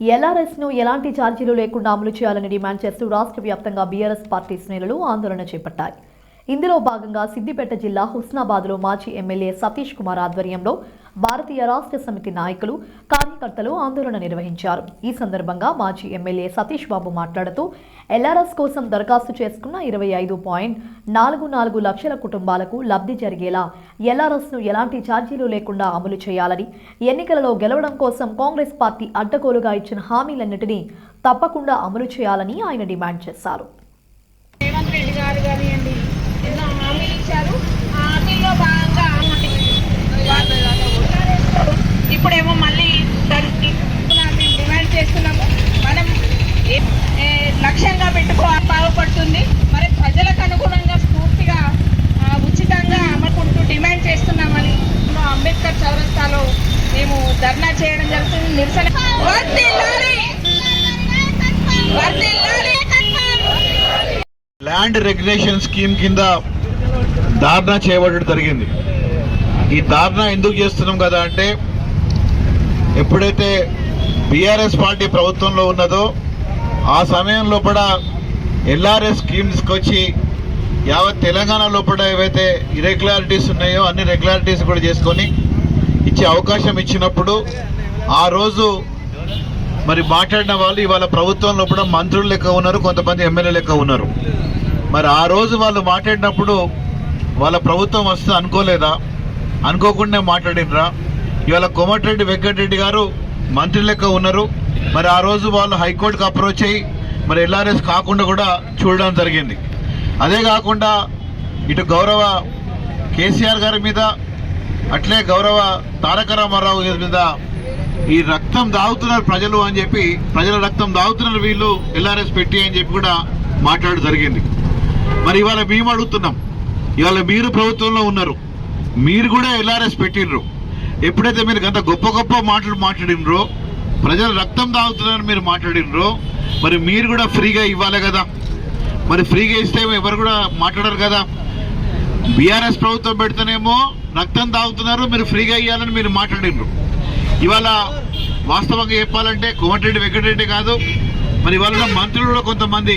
ఎల్ఆర్ఎస్ను ఎలాంటి ఛార్జీలు లేకుండా అమలు చేయాలని డిమాండ్ చేస్తూ రాష్ట్ర వ్యాప్తంగా బీఆర్ఎస్ పార్టీ శ్రేణులు ఆందోళన చేపట్టాయి. ఇందులో భాగంగా సిద్దిపేట జిల్లా హుస్నాబాద్లో మాజీ ఎమ్మెల్యే సతీష్ కుమార్ ఆధ్వర్యంలో భారతీయ రాష్ట్ర సమితి నాయకులు కార్యకర్తలు ఆందోళన నిర్వహించారు. ఈ సందర్భంగా మాజీ ఎమ్మెల్యే సతీష్ బాబు మాట్లాడుతూ ఎల్ఆర్ఎస్ కోసం దరఖాస్తు చేసుకున్న ఇరవై ఐదు పాయింట్ నాలుగు నాలుగు లక్షల కుటుంబాలకు లబ్ధి జరిగేలా ఎల్ఆర్ఎస్ను ఎలాంటి ఛార్జీలు లేకుండా అమలు చేయాలని ఎన్నికలలో గెలవడం కోసం కాంగ్రెస్ పార్టీ అడ్డగోలుగా ఇచ్చిన హామీలన్నింటినీ తప్పకుండా అమలు చేయాలని ఆయన డిమాండ్ చేశారు. రేవంత్ రెడ్డి గారు మేము ధర్నా చేయడం జరుగుతుంది. నిరసన ల్యాండ్ రెగ్యులేషన్ స్కీమ్ కింద ధారణ చేయబడడం జరిగింది. ఈ ధారణ ఎందుకు చేస్తున్నాం కదా అంటే ఎప్పుడైతే బీఆర్ఎస్ పార్టీ ప్రభుత్వంలో ఉన్నదో ఆ సమయం లోపల ఎల్ఆర్ఎస్ స్కీమ్ తీసుకొచ్చి యావత్ తెలంగాణ లోపల ఏవైతే ఇరెగ్యులారిటీస్ ఉన్నాయో అన్ని రెగ్యులారిటీస్ కూడా చేసుకొని ఇచ్చే అవకాశం ఇచ్చినప్పుడు ఆ రోజు మరి మాట్లాడిన వాళ్ళు ఇవాళ ప్రభుత్వంలో కూడా మంత్రులు లెక్క ఉన్నారు కొంతమంది ఎమ్మెల్యే లెక్క ఉన్నారు. మరి ఆ రోజు వాళ్ళు మాట్లాడినప్పుడు వాళ్ళ ప్రభుత్వం వస్తే అనుకోలేదా? అనుకోకుండా మాట్లాడినరా? ఇవాళ కోమటిరెడ్డి వెంకటరెడ్డి గారు మంత్రి లెక్క ఉన్నారు. మరి ఆ రోజు వాళ్ళు హైకోర్టుకు అప్రోచ్ అయ్యి మరి ఎల్ఆర్ఎస్ కాకుండా కూడా చూడడం జరిగింది. అదే కాకుండా ఇటు గౌరవ కేసీఆర్ గారి మీద అట్లే గౌరవ తారక రామారావు గారి మీద ఈ రక్తం దాగుతున్నారు ప్రజలు అని చెప్పి ప్రజల రక్తం దాగుతున్నారు వీళ్ళు ఎల్ఆర్ఎస్ పెట్టి అని చెప్పి కూడా మాట్లాడడం జరిగింది. మరి ఇవాళ మేము అడుగుతున్నాం ఇవాళ మీరు ప్రభుత్వంలో ఉన్నారు మీరు కూడా ఎల్ఆర్ఎస్ పెట్టిండ్రు. ఎప్పుడైతే మీరు గంత గొప్ప గొప్ప మాటలు మాట్లాడినరో ప్రజల రక్తం దాగుతున్నారని మీరు మాట్లాడినరో మరి మీరు కూడా ఫ్రీగా ఇవ్వాలి కదా. మరి ఫ్రీగా ఇస్తే ఎవరు కూడా మాట్లాడరు కదా. బీఆర్ఎస్ ప్రభుత్వం పెడితేనేమో రక్తం తాగుతున్నారు మీరు ఫ్రీగా ఇవ్వాలని మీరు మాట్లాడినారు ఇవాళ వాస్తవంగా చెప్పాలంటే కోమటిరెడ్డి వెంకటరెడ్డి కాదు మరి ఇవాళ మంత్రులు కూడా కొంతమంది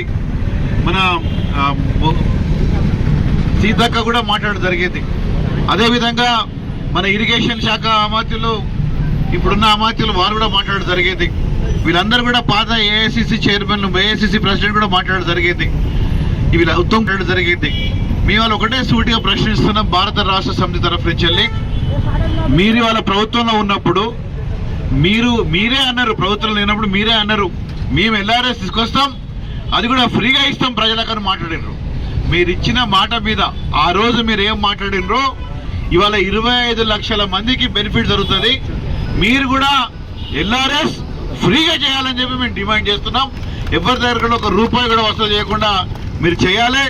మన సీతక్క కూడా మాట్లాడడం జరిగింది. అదేవిధంగా మన ఇరిగేషన్ శాఖ అమాత్యులు ఇప్పుడున్న అమాత్యులు వారు కూడా మాట్లాడడం జరిగింది. వీళ్ళందరూ కూడా పాత ఏఐసిసి చైర్మన్ ఏఐసిసి ప్రెసిడెంట్ కూడా మాట్లాడడం జరిగింది. ఇవి ఉత్తమ్ జరిగింది. మీ వాళ్ళు ఒకటే సూటిగా ప్రశ్నిస్తున్నాం భారత రాష్ట్ర సమితి తరఫు నుంచి వెళ్ళి మీరు వాళ్ళ ప్రభుత్వంలో ఉన్నప్పుడు మీరు మీరే అన్నారు ప్రభుత్వం లేనప్పుడు మీరే అన్నారు. మేము ఎల్ఆర్ఎస్ తీసుకొస్తాం అది కూడా ఫ్రీగా ఇస్తాం ప్రజలకు అని మాట్లాడినరు మీరు ఇచ్చిన మాట మీద ఆ రోజు మీరు ఏం మాట్లాడినరో ఇవాళ ఇరవై ఐదు లక్షల మందికి బెనిఫిట్ జరుగుతుంది. మీరు కూడా ఎల్ఆర్ఎస్ ఫ్రీగా చేయాలని చెప్పి మేము డిమాండ్ చేస్తున్నాం. ఎవరి దగ్గర కూడా ఒక రూపాయి కూడా వసూలు చేయకుండా మీరు చేయాలి.